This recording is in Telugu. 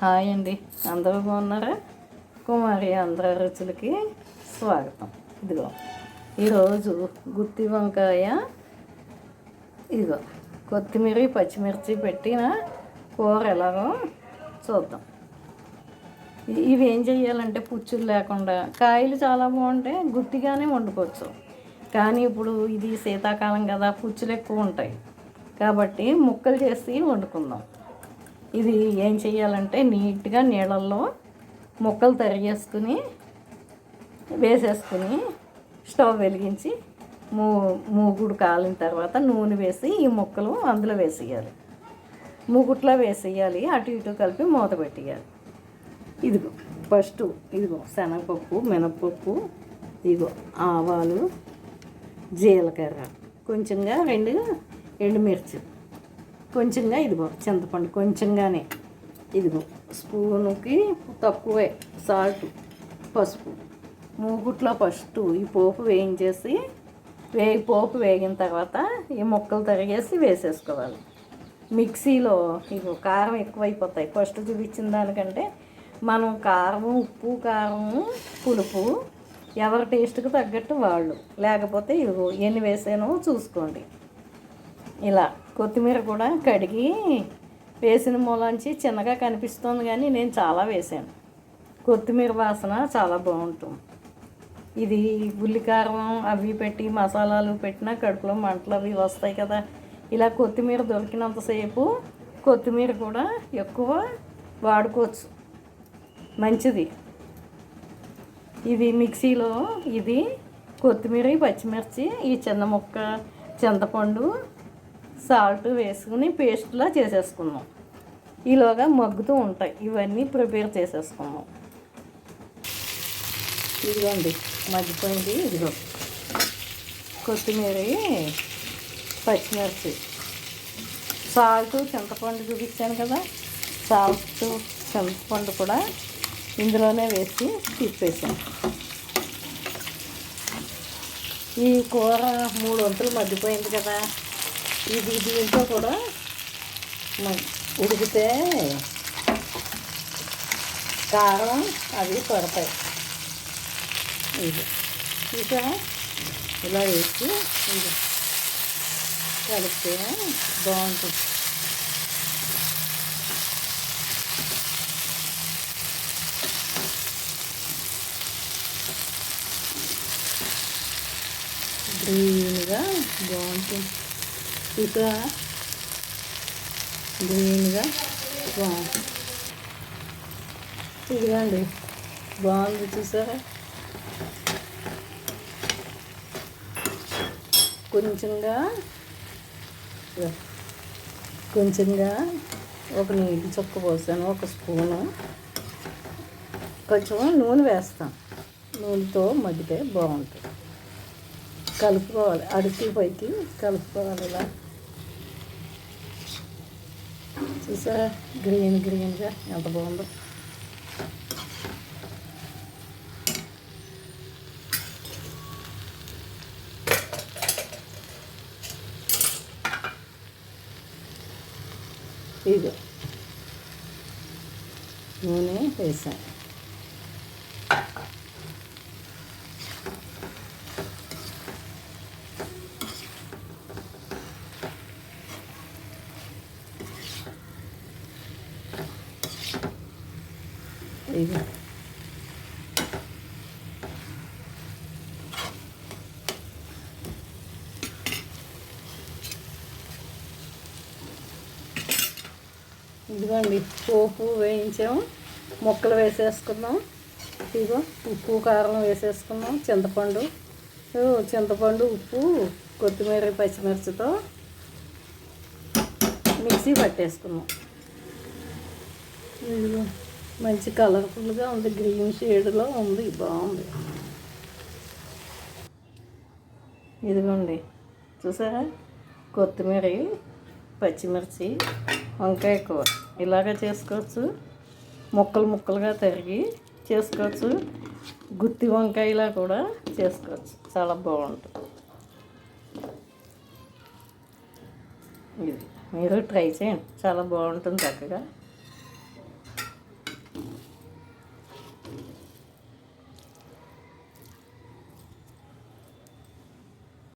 హాయ్ అండి. అందరూ బాగున్నారా? కుమారి ఆంధ్ర రుచులకి స్వాగతం. ఇదిగో ఈరోజు గుత్తి వంకాయ ఇదిగో కొత్తిమీర పచ్చిమిర్చి పెట్టిన కూర ఎలాగో చూద్దాం. ఇవి ఏం చేయాలంటే పుచ్చులు లేకుండా కాయలు చాలా బాగుంటాయి గుత్తిగానే వండుకోవచ్చు. కానీ ఇప్పుడు ఇది శీతాకాలం కదా పుచ్చులు ఎక్కువ ఉంటాయి. కాబట్టి ముక్కలు చేసి వండుకుందాం. ఇది ఏం చేయాలంటే నీట్గా నీళ్ళల్లో ముక్కలు తరిగేసుకుని వేసేసుకుని స్టవ్ వెలిగించి మూ మూగుడు కాలిన తర్వాత నూనె వేసి ఈ ముక్కలు అందులో వేసేయాలి. మూగుట్లో వేసేయాలి అటు ఇటు కలిపి మూత పెట్టేయాలి. ఇదిగో ఫస్ట్ ఇదిగో శనగపప్పు మినపప్పు ఇదిగో ఆవాలు జీలకర్ర. కొంచెంగా రెండు ఎండుమిర్చి. కొంచెంగా ఇదిగో చింతపండు కొంచెంగానే. ఇదిగో స్పూనుకి తక్కువే సాల్ట్ పసుపు. మూగుట్లో ఫస్ట్ ఈ పోపు వేయించేసి వే పోపు వేగిన తర్వాత ఈ ముక్కలు తరిగేసి వేసేసుకోవాలి. మిక్సీలో ఇగో కారం ఎక్కువైపోతాయి. ఫస్ట్ చూపించిన దానికంటే మనం కారం ఉప్పు కారం పులుపు ఎవరి టేస్ట్కి తగ్గట్టు వాళ్ళు. లేకపోతే ఇగో ఎన్ని వేసానో చూసుకోండి. ఇలా కొత్తిమీర కూడా కడిగి వేసిన మూలంచి చిన్నగా కనిపిస్తుంది కానీ నేను చాలా వేసాను కొత్తిమీర వాసన చాలా బాగుంటుంది. ఇది ఉల్లికారం అవి పెట్టి మసాలాలు పెట్టినా కడుపులో మంటలు అవి వస్తాయి కదా. ఇలా కొత్తిమీర దొరికినంతసేపు కొత్తిమీర కూడా ఎక్కువ వాడుకోవచ్చు. మంచిది. ఇది మిక్సీలో ఇది కొత్తిమీర పచ్చిమిర్చి ఈ చిన్న ముక్క చింతపండు సాల్ట్ వేసుకుని పేస్ట్లా చేసేసుకున్నాం ఈలోగా మగ్గుతూ ఉంటాయి. ఇవన్నీ ప్రిపేర్ చేసేసుకున్నాం ఇదిగోండి మగ్గిపోయింది. ఇదిగో కొత్తిమీర పచ్చిమిర్చి. సాల్ట్ చింతపండు చూపించాను కదా. సాల్ట్ చింతపండు కూడా ఇందులోనే వేసి తిప్పేసాను ఈ కూర మూడు వంతులు మగ్గిపోయింది కదా. ఇది దీంతో కూడా ఉడికితే కారం అవి పడతాయి. ఇది చూసారా ఇలా వేసి ఇది కలిపితే బాగుంటుంది. గ్రీన్గా బాగుంటుంది. చూసారా గ్రీన్గా బాగుంది. ఇదిగోండి బాగుంది చూసారా? కొంచెంగా కొంచెంగా ఒక నీటి చుక్క పోసాను ఒక స్పూను. కొంచెం నూనె వేస్తాం నూనెతో మగ్గితే బాగుంటుంది. కలుపుకోవాలి అడికి పైకి కలుపుకోవాలి ఇలా. చూసారా గ్రీన్ గ్రీన్గా ఎంత బాగుందో ఇదిగో నూనె వేసాను ఇదిగో ఇదిగోండి పోపు వేయించాము. ముక్కలు వేసేసుకున్నాం ఇదిగో ఉప్పు కారం వేసేసుకున్నాం చింతపండు. చింతపండు ఉప్పు కొత్తిమీర పచ్చిమిర్చితో మిక్సీ పట్టేసుకున్నాం ఇదిగో. మంచి కలర్ఫుల్గా ఉంది గ్రీన్ షేడ్లో ఉంది బాగుంది. ఇదిగోండి చూసారా? కొత్తిమీర పచ్చిమిర్చి వంకాయ కూర. ఇలాగ చేసుకోవచ్చు. ముక్కలు ముక్కలుగా తరిగి చేసుకోవచ్చు. గుత్తి వంకాయలా కూడా చేసుకోవచ్చు. చాలా బాగుంటుంది. ఇది మీరు ట్రై చేయండి. చాలా బాగుంటుంది చక్కగా.